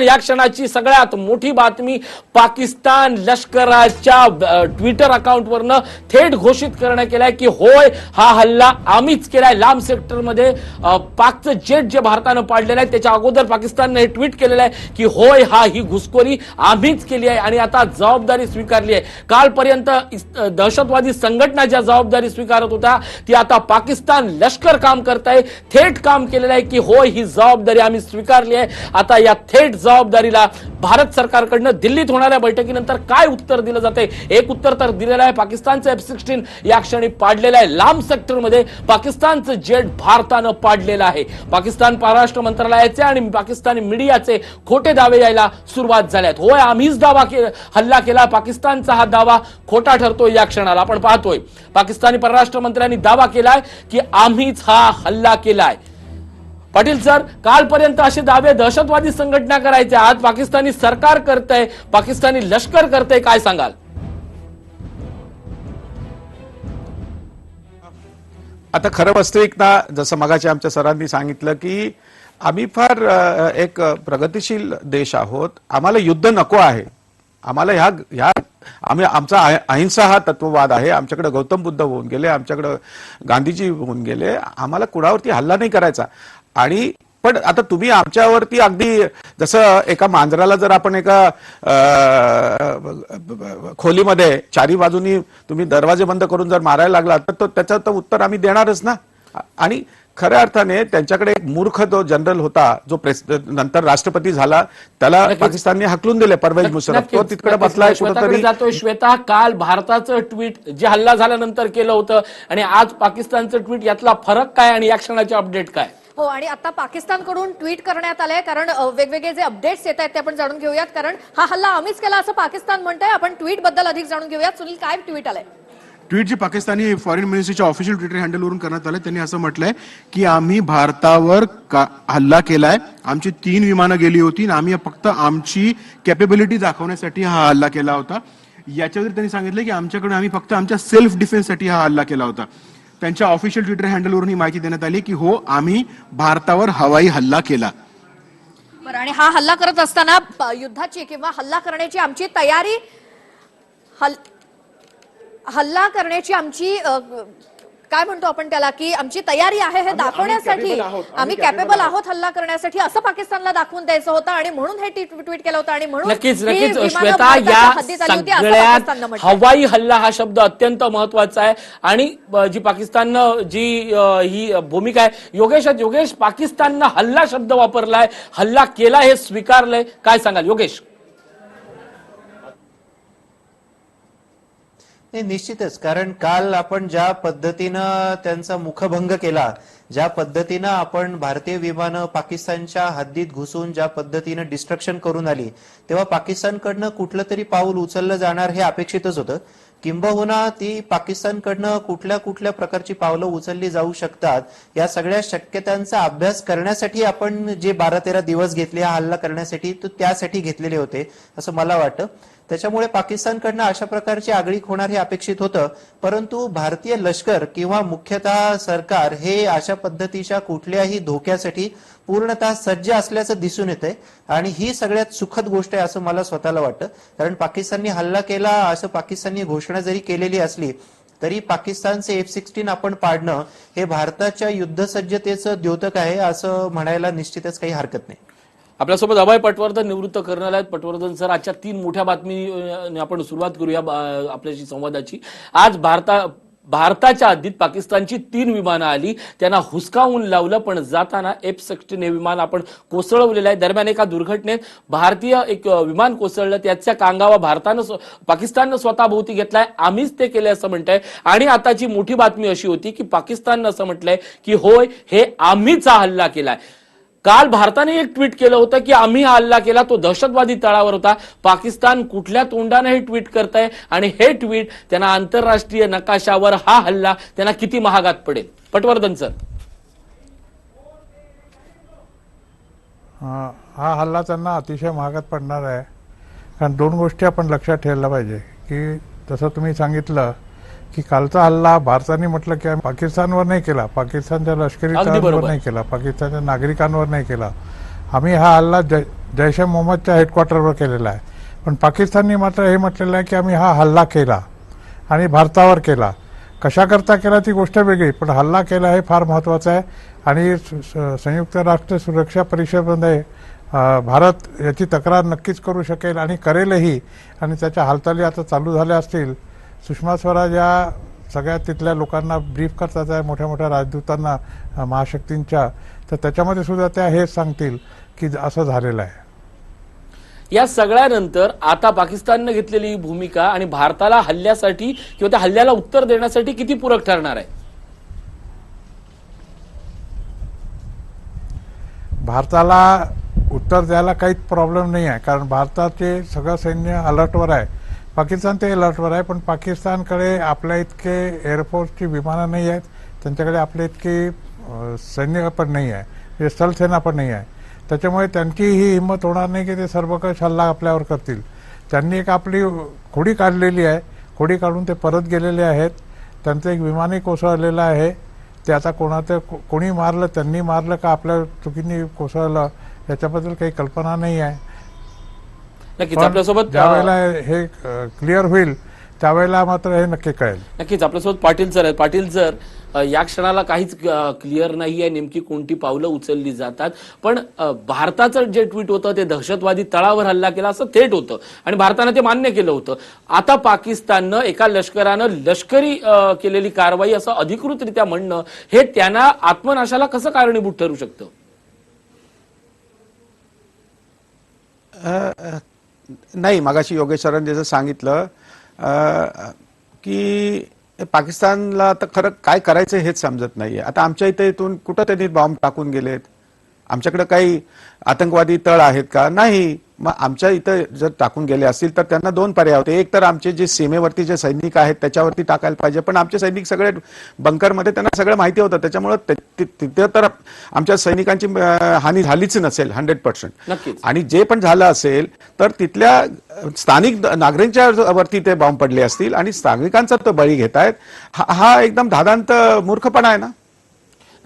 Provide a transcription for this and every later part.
या क्षणाची सगळ्यात मोठी बातमी पाकिस्तान लष्कराच्या ट्विटर ट्विटर अकाउंटवरनं थेट घोषित करण्यात केलाय की होय हा हल्ला आम्हीच केलाय लांब सेक्टरमध्ये पाकचं जेट जे भारतानं पाडलेलं आहे त्याच्या अगोदर पाकिस्ताननं हे ट्विट केलेलं आहे की होय हा ही घुसखोरी आम्हीच केली आहे आणि आता जबाबदारी स्वीकारली आहे. कालपर्यंत दहशतवादी संघटना ज्या जबाबदारी स्वीकारत होत्या ती आता पाकिस्तान लष्कर काम करत आहे थेट काम केलेलं आहे की होय ही जबाबदारी आम्ही स्वीकारली आहे. आता या थेट जबाबदारीला भारत सरकारकडनं दिल्लीत होणाऱ्या बैठकीनंतर काय उत्तर दिलं जाते एक उत्तर तर दिलेलं आहे पाकिस्तानचं एफ सिक्स्टीन या क्षणी पाडलेलं आहे. लांब सेक्टरमध्ये पाकिस्तानचं जेट भारतानं पाडलेलं आहे. पाकिस्तान परराष्ट्र मंत्रालयाचे आणि पाकिस्तानी मीडियाचे खोटे दावे यायला सुरुवात झाल्यात. होय आम्हीच दावा के हल्ला केला. पाकिस्तानचा हा दावा खोटा ठरतोय या क्षणाला. आपण पाहतोय. पाकिस्तानी परराष्ट्र मंत्र्यांनी दावा केलाय की आम्हीच हा हल्ला केलाय. पाटील सर कालपर्यंत असे दावे दहशतवादी संघटना करायचे आज पाकिस्तानी सरकार करतंय पाकिस्तानी लष्कर करतंय काय सांगाल? आता खरं वास्तविकता जसं मगाशी आमच्या सरांनी सांगितलं की आम्ही फार एक प्रगतिशील देश आहोत. आम्हाला युद्ध नको आहे. आम्हाला ह्या ह्या आम्ही आमचा अहिंसा हा तत्ववाद आहे. आमच्याकडे गौतम बुद्ध होऊन गेले आमच्याकडे गांधीजी होऊन गेले. आम्हाला कुणावरती हल्ला नाही करायचा. आणि पण आता तुम्ही आमच्यावरती अगदी जसं एका मांजराला जर आपण एका खोलीमध्ये चारी बाजूनी तुम्ही दरवाजे बंद करून जर मारायला लागला तर तो त्याचं तर उत्तर आम्ही देणारच ना. आणि खऱ्या अर्थाने त्यांच्याकडे एक मूर्ख जो जनरल होता जो प्रेस नंतर राष्ट्रपती झाला त्याला. पाकिस्तानने हकलून दिले परवेज मुशरफ. तो तिकडे. बसलाय श्वेताकडे कुठंतरी. जातोय श्वेता काल भारताचं ट्विट जे हल्ला झाल्यानंतर केलं होतं आणि आज पाकिस्तानचं ट्विट यातला फरक काय आणि या क्षणाचे अपडेट काय? हो आणि आता पाकिस्तानकडून ट्विट करण्यात आलंय कारण वेगवेगळे जे अपडेट्स येत आहेत ते आपण जाणून घेऊयात कारण हा हल्ला आम्हीच केला असं पाकिस्तान म्हणतंय. आपण ट्विटबद्दल अधिक जाणून घेऊयात. सुनील काय ट्विट आलंय? ट्विट जे पाकिस्तानी फॉरेन मिनिस्ट्रीच्या ऑफिशियल ट्विटर हँडलवरून करण्यात आलं त्यांनी असं म्हटलंय की आम्ही भारतावर का- हल्ला केलाय. आमची तीन विमानं गेली होती आणि आम्ही फक्त आमची कॅपेबिलिटी दाखवण्यासाठी हा हल्ला केला होता. याच्यावर त्यांनी सांगितलं की आमच्याकडे आम्ही फक्त आमच्या सेल्फ डिफेन्ससाठी हा हल्ला केला होता. त्यांच्या ऑफिशियल ट्विटर हँडलवरून ही माहिती देण्यात आली की हो आम्ही भारतावर हवाई हल्ला केला. आणि हा हल्ला करत असताना युद्धाची किंवा हल्ला करण्याची आमची तयारी हल हल्ला करण्याची आमची काय म्हणतो आपण त्याला की आमची तयारी आहे हे दाखवण्यासाठी. आम्ही कॅपेबल आहोत हल्ला करण्यासाठी असं पाकिस्तानला दाखवून द्यायचं होतं आणि म्हणून हे ट्विट ट्विट केलं होतं आणि म्हणून नक्कीच नक्कीच श्वेता या. हवाई हल्ला हा शब्द अत्यंत महत्त्वाचा आहे आणि जी पाकिस्ताननं जी ही भूमिका आहे योगेश. योगेश पाकिस्ताननं हल्ला शब्द वापरलाय हल्ला केला हे स्वीकारलंय काय सांगाल योगेश नाही निश्चितच. कारण काल आपण ज्या पद्धतीनं त्यांचा मुखभंग केला ज्या पद्धतीनं आपण भारतीय विमानं पाकिस्तानच्या हद्दीत घुसून ज्या पद्धतीनं डिस्ट्रक्शन करून आली तेव्हा पाकिस्तानकडनं कुठलं तरी पाऊल उचललं जाणार हे अपेक्षितच होतं. किंबहुना ती पाकिस्तानकडनं कुठल्या कुठल्या प्रकारची पावलं उचलली जाऊ शकतात या सगळ्या शक्यतांचा अभ्यास करण्यासाठी आपण जे बारा तेरा दिवस घेतले हा हल्ला करण्यासाठी तो त्यासाठी घेतलेले होते असं मला वाटतं. त्याच्यामुळे पाकिस्तानकडनं अशा प्रकारची आगळीक होणार हे अपेक्षित होतं. परंतु भारतीय लष्कर किंवा मुख्यतः सरकार हे अशा पद्धतीच्या कुठल्याही धोक्यासाठी पूर्णतः सज्ज असल्याचं दिसून येतंय. आणि ही सगळ्यात सुखद गोष्ट आहे असं मला स्वतःला वाटतं. कारण पाकिस्तानने हल्ला केला असं पाकिस्तानने घोषणा जरी केलेली असली तरी पाकिस्तानचे एफ सिक्स्टीन आपण पाडणं हे भारताच्या युद्धसज्जतेचं द्योतक आहे असं म्हणायला निश्चितच काही हरकत नाही. आपल्यासोबत अभय पटवर्धन निवृत्त करणार आहेत. पटवर्धन सर आजच्या तीन मोठ्या बातमी आपण सुरुवात करूया आपल्याशी संवादाची. आज भारता भारताच्या हद्दीत पाकिस्तानची तीन विमानं आली. त्यांना हुसकावून लावलं पण जाताना एफ सिक्स्टीन हे विमान आपण कोसळवलेलं आहे. दरम्यान एका दुर्घटनेत भारतीय एक विमान कोसळलं. त्याच्या कांगावा भारतानं पाकिस्ताननं स्वतःभोवती घेतलाय. आम्हीच ते केले असं म्हणतंय. आणि आताची मोठी बातमी अशी होती की पाकिस्ताननं असं म्हटलंय की होय हे आम्हीच हल्ला केलाय. काल भारताने एक ट्विट केलं होतं की आम्ही हा हल्ला केला तो दहशतवादी तळावर होता. पाकिस्तान कुठल्या तोंडाने हे ट्विट करताय आणि हे ट्विट त्यांना आंतरराष्ट्रीय नकाशावर हा हल्ला त्यांना किती महागात पडेल. पटवर्धन सर. हा हा हल्ला त्यांना अतिशय महागात पडणार आहे. कारण दोन गोष्टी आपण लक्षात ठेवायला पाहिजे की जसं तुम्ही सांगितलं की कालचा हल्ला भारताने म्हटलं की आम्ही पाकिस्तानवर नाही केला. पाकिस्तानच्या लष्करी तळांवर. नाही केला. पाकिस्तानच्या नागरिकांवर नाही केला. आम्ही हा हल्ला ज- जैश ए मोहम्मदच्या हेडक्वार्टरवर केलेला आहे. पण पाकिस्तानने मात्र हे म्हटलेलं आहे की आम्ही हा हल्ला केला आणि भारतावर केला. कशाकरता केला ती गोष्ट वेगळी पण हल्ला केला हे फार महत्त्वाचं आहे. आणि संयुक्त राष्ट्र सुरक्षा परिषदेमध्ये भारत याची तक्रार नक्कीच करू शकेल आणि करेलही. आणि त्याच्या हालचाली आता चालू झाल्या असतील. सुषमा स्वराज या सगळ्या तिथल्या लोकांना ब्रीफ करतात आहे मोठ्या मोठ्या राजदूतांना महाशक्तींच्या. तर त्याच्यामध्ये सुद्धा त्या हेच सांगतील की असं झालेलं आहे. या सगळ्यानंतर आता पाकिस्ताननं घेतलेली ही भूमिका आणि भारताला हल्ल्यासाठी किंवा त्या हल्ल्याला उत्तर देण्यासाठी किती पूरक ठरणार आहे? भारताला उत्तर द्यायला काहीच प्रॉब्लेम नाही आहे कारण भारताचे सगळं सैन्य अलर्टवर आहे. पाकिस्तान ते अलर्टवर आहे पण पाकिस्तानकडे आपल्या इतके एअरफोर्सची विमानं नाही आहेत त्यांच्याकडे आपल्या इतकी सैन्य पण नाही आहे म्हणजे स्थलसेना पण नाही आहे. त्याच्यामुळे त्यांची ही हिंमत होणार नाही की ते सर्व काही हल्ला आपल्यावर करतील. त्यांनी एक आपली खोडी काढलेली आहे खोडी काढून ते परत गेलेले आहेत. त्यांचं एक विमानही कोसळलेलं आहे. ते आता कोणाचं को- कोणी मारलं त्यांनी मारलं का आपल्या चुकीने कोसळलं याच्याबद्दल काही कल्पना नाही आहे. नक्कीच आपल्यासोबत ज्या वेळेला हे क्लिअर होईल त्यावेळेला मात्र हे नक्की कळेल. नक्कीच आपल्यासोबत पाटील सर आहेत. पाटील सर या क्षणाला काहीच क्लिअर नाही आहे नेमकी कोणती पावलं उचलली जातात. पण भारताचं जे ट्विट होतं ते दहशतवादी तळावर हल्ला केला असं थेट होतं. आणि भारतानं ते मान्य केलं होतं. आता पाकिस्ताननं एका लष्करानं लष्करी केलेली कारवाई असं अधिकृतरित्या म्हणणं हे त्यांना आत्मनाशाला कसं कारणीभूत ठरू शकतं? नाही मगाशी योगेश सरांनी जसं सांगितलं की पाकिस्तानला आता खरं काय करायचं हेच समजत नाहीये. आता आमच्या इथे इथून कुठं त्यांनी बॉम्ब टाकून गेलेत? आमच्याकडे काही आतंकवादी तळ आहेत का? नाही. मग आमच्या इथं जर टाकून गेले असतील तर त्यांना दोन पर्याय होते. एक तर आमचे जे सीमेवरती जे सैनिक आहेत त्याच्यावरती टाकायला पाहिजे. पण आमचे सैनिक सगळे बंकरमध्ये त्यांना सगळं माहिती होतं. त्याच्यामुळं तिथे तर आमच्या सैनिकांची हानी झालीच नसेल हंड्रेड पर्सेंट आणि जे पण झालं असेल तर तिथल्या स्थानिक नागरिकांच्या वरती ते बॉम्ब पडले असतील. आणि नागरिकांचा तो बळी घेतायत. हा हा एकदम धादांत मूर्खपणा आहे ना?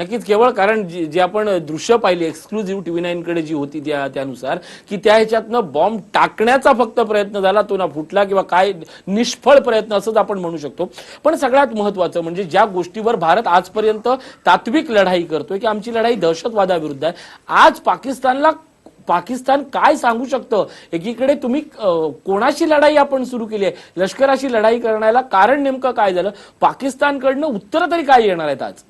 नक्कीच केवळ कारण जी आपण दृश्य पाहिली एक्सक्लुझिव्ह टीव्ही नाईनकडे जी होती त्या त्यानुसार की त्या ह्याच्यातनं बॉम्ब टाकण्याचा फक्त प्रयत्न झाला तो ना फुटला किंवा काय निष्फळ प्रयत्न असंच आपण म्हणू शकतो. पण सगळ्यात महत्वाचं म्हणजे ज्या गोष्टीवर भारत आजपर्यंत तात्विक लढाई करतोय की आमची लढाई दहशतवादाविरुद्ध आहे. आज पाकिस्तानला पाकिस्तान काय सांगू शकतं? एकीकडे तुम्ही कोणाशी लढाई आपण सुरू केली आहे? लष्कराशी लढाई करण्याला कारण नेमकं काय झालं? पाकिस्तानकडनं उत्तरं तरी काय येणार आहेत आज?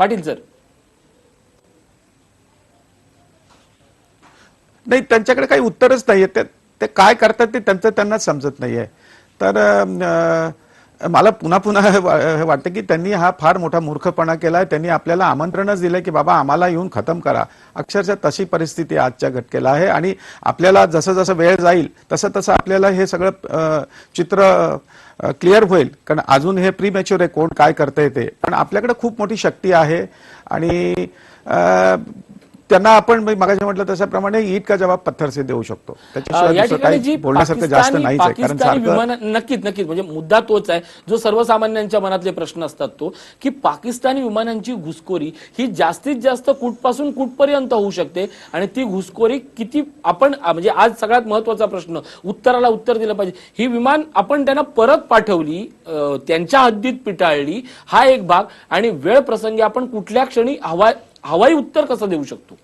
पाटील सर. नाही त्यांच्याकडे काही उत्तरच नाहीये. ते ते काय करतात ते त्यांचं त्यांना समजत नाहीये. तर अं, मला पुन्हा पुन्हा वा- वाटतं की त्यांनी हा फार मोठा मूर्खपणा केलाय. त्यांनी आपल्याला आमंत्रणच दिलंय की बाबा आम्हाला येऊन खतम करा. अक्षरशः तशी परिस्थिती आजच्या घटकेला आहे. आणि आपल्याला जसं जसं वेळ जाईल तसं तसं आपल्याला हे सगळं चित्र क्लिअर होईल. कारण अजून हे प्री मॅच्युअर आहे कोण काय करतंय ते. पण आपल्याकडे खूप मोठी शक्ती आहे. आणि त्यांना आपण मगाशी म्हटलं तशाप्रमाणे ईद का जवाब पत्थर से देऊ शकतो. त्याच्याशिवाय बोलण्यासारखं जास्त नाहीच आहे कारण विमान नक्कीच नक्कीच. म्हणजे मुद्दा तोच आहे. जो सर्वसामान्यांच्या मनातले प्रश्न असतात तो की पाकिस्तानी विमानांची घुसखोरी ही जास्तीत जास्त कुठपासून कुठपर्यंत होऊ शकते? आणि ती घुसखोरी किती आपण म्हणजे आज सगळ्यात महत्त्वाचा प्रश्न उत्तराला उत्तर दिलं पाहिजे. ही विमान आपण त्यांना परत पाठवली त्यांच्या हद्दीत पिटाळली हा एक भाग. आणि वेळ प्रसंगी आपण कुठल्या क्षणी हवा हवाई उत्तर कसं देऊ शकतो?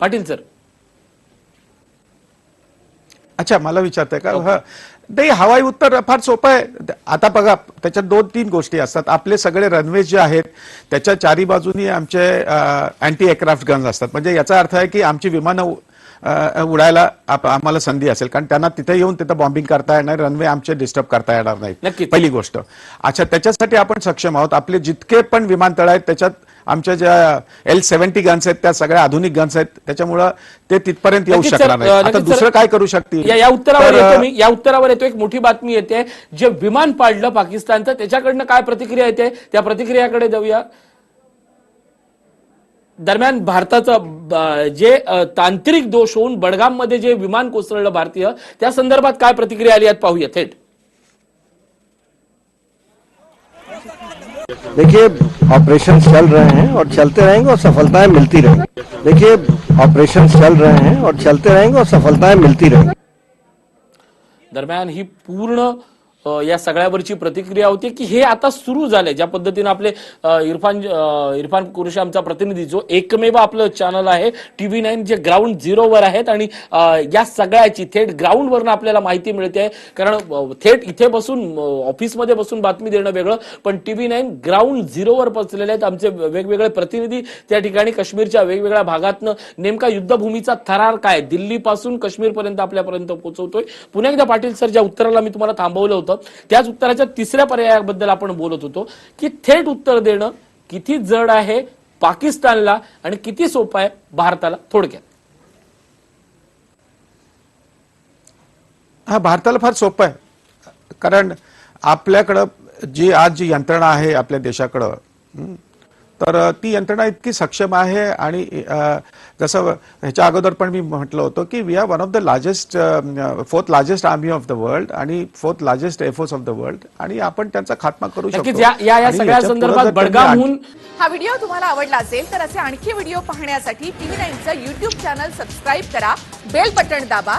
पाटील सर. अच्छा मला विचारताय का? हा नाही हवाई उत्तर फार सोपं आहे. आता बघा त्याच्यात दोन तीन गोष्टी असतात. आपले सगळे रनवे जे आहेत त्याच्या चारी बाजूनी आमचे अँटी एअरक्राफ्ट गन्स असतात. म्हणजे याचा अर्थ आहे की आमची विमानं उडायला आम्हाला संधी असेल. कारण त्यांना तिथे येऊन तिथं बॉम्बिंग करता येणार रनवे आमचे डिस्टर्ब करता येणार नक्कीच. पहिली गोष्ट. अच्छा त्याच्यासाठी आपण सक्षम आहोत. आपले जितके पण विमानतळ आहेत त्याच्यात आमच्या ज्या एल सेव्हन्टी गन्स आहेत त्या सगळ्या आधुनिक गन्स आहेत त्याच्यामुळं ते तिथपर्यंत येऊ शकणार नाही आता दुसरं काय करू शकतील? या या उत्तरावर तर, येतो मी. या उत्तरावर येतो. एक मोठी बातमी येते. जे विमान पाडलं पाकिस्तानचं त्याच्याकडनं काय प्रतिक्रिया येते? त्या प्रतिक्रियाकडे जाऊया. दरम्यान भारताचं जे तांत्रिक दोष होऊन बडगाममध्ये जे विमान कोसळलं भारतीय त्या संदर्भात काय प्रतिक्रिया आली आहेत पाहूया थेट. देखिए ऑपरेशन चल रहे हैं और चलते रहेंगे और सफलताएं मिलती रहेंगी। देखिए ऑपरेशन चल रहे हैं और चलते रहेंगे और सफलताएं मिलती रहेंगी। दरम्यान ही पूर्ण या सगळ्यावरची प्रतिक्रिया होती की हे आता सुरू झालंय. ज्या पद्धतीनं आपले इरफान इरफान कुरुशी आमचा प्रतिनिधी जो एकमेव आपलं चॅनल आहे टीव्ही नाईन जे ग्राउंड झिरोवर आहेत आणि या सगळ्याची थेट ग्राउंडवरनं आपल्याला माहिती मिळते. आहे कारण थेट इथे बसून ऑफिसमध्ये बसून बातमी देणं वेगळं पण टी व्ही नाईन ग्राउंड झिरोवर पोहोचलेले आहेत आमचे वेगवेगळे प्रतिनिधी. त्या ठिकाणी काश्मीरच्या वेगवेगळ्या भागातनं नेमका युद्धभूमीचा थरार काय? दिल्लीपासून काश्मीरपर्यंत आपल्यापर्यंत पोहोचवतोय पुन्हा एकदा पाटील सर ज्या उत्तराला मी तुम्हाला थांबवलं होतं त्याच उत्तराच्या तिसऱ्या पर्यायाबद्दल आपण बोलत होतो की थेट उत्तर देणं किती जड आहे पाकिस्तानला आणि किती सोपं आहे भारताला थोडक्यात. हा भारताला फार सोपं आहे. कारण आपल्याकडं जी आज जी यंत्रणा आहे आपल्या देशाकडं तर ती यंत्रणा इतकी सक्षम आहे आणि जसं ह्याच्या अगोदर पण मी म्हटलं होतं की we are one of the largest fourth largest army of the world आणि fourth largest air force of the world आणि आपण त्यांचा खात्मा करू शकतो. या सगळ्या संदर्भात हा व्हिडिओ तुम्हाला आवडला असेल तर असे आणखी व्हिडिओ पाहण्यासाठी टीव्ही नाईनचं युट्यूब चॅनल सबस्क्राईब करा बेल बटण दाबा